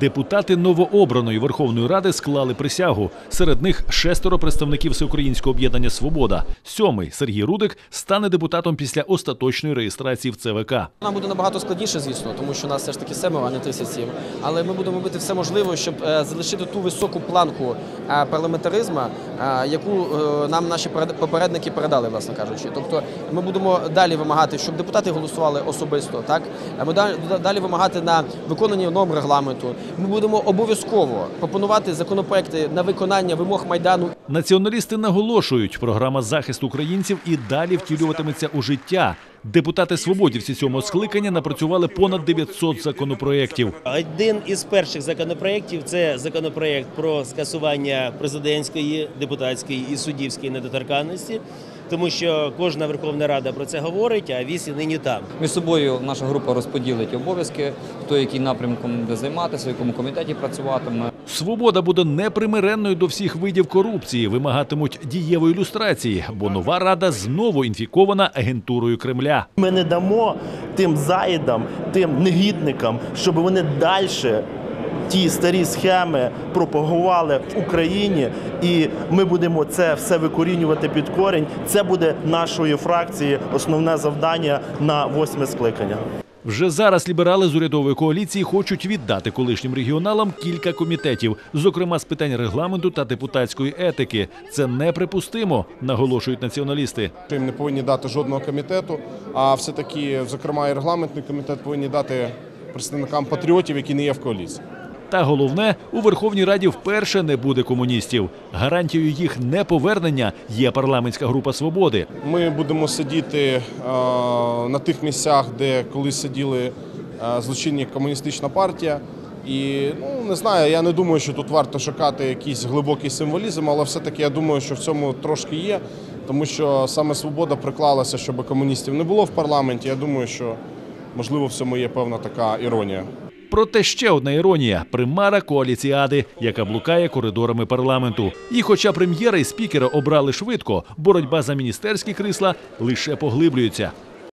Депутати новообраної Верховної Ради склали присягу. Серед них шестеро представників Всеукраїнського об'єднання Свобода. Сьомий Сергій Рудик стане депутатом після остаточної реєстрації в ЦВК. Нам буде набагато складніше, звісно, тому що нас все ж таки семеро, а не 37. Але ми будемо робити все можливе, щоб е, залишити ту високу планку парламентаризму, е, яку е, нам наші перед- попередники передали, власне кажучи. Тобто ми будемо далі вимагати, щоб депутати голосували особисто. Так Е, ми далі вимагати на виконання норм регламенту. Ми будемо обов'язково пропонувати законопроекти на виконання вимог майдану Націоналісти наголошують, програма захисту українців і далі втілюватиметься у життя. Депутати свободівці цього скликання напрацювали понад 900 законопроєктів. Один із перших законопроєктів це законопроєкт про скасування президентської, депутатської і суддівської недоторканності, тому що кожна Верховна Рада про це говорить, а вісі нині там. Між собою наша група розподілить обов'язки, хто який напрямком буде займатися, в якому комітеті працюватиме. Свобода буде непримиренною до всіх видів корупції, вимагатимуть дієвої ілюстрації, бо нова рада знову інфікована агентурою Кремля. Ми не дамо тим заїдам, тим негідникам, щоб вони далі ті старі схеми пропагували в Україні, і ми будемо це все викорінювати під корінь. Це буде нашої фракції основне завдання на восьме скликання. Вже зараз ліберали з урядової коаліції хочуть віддати колишнім регіоналам кілька комітетів, зокрема з питань регламенту та депутатської етики. Це неприпустимо, наголошують націоналісти. Їм не повинні дати жодного комітету, а все-таки, зокрема, і регламентний комітет повинні дати представникам патріотів, які не є в коаліції. Та головне, у Верховній Раді вперше не буде комуністів. Гарантією їх неповернення є парламентська група свободи. Ми будемо сидіти е, на тих місцях, де колись сиділи е, злочинні комуністична партія. І ну не знаю, я не думаю, що тут варто шукати якийсь глибокий символізм, але все-таки я думаю, що в цьому трошки є, тому що саме свобода приклалася, щоб комуністів не було в парламенті. Я думаю, що можливо в цьому є певна така іронія. Проте ще одна іронія примара коаліціади, яка блукає коридорами парламенту. І хоча прем'єра і спікера обрали швидко, боротьба за міністерські крісла лише поглиблюється.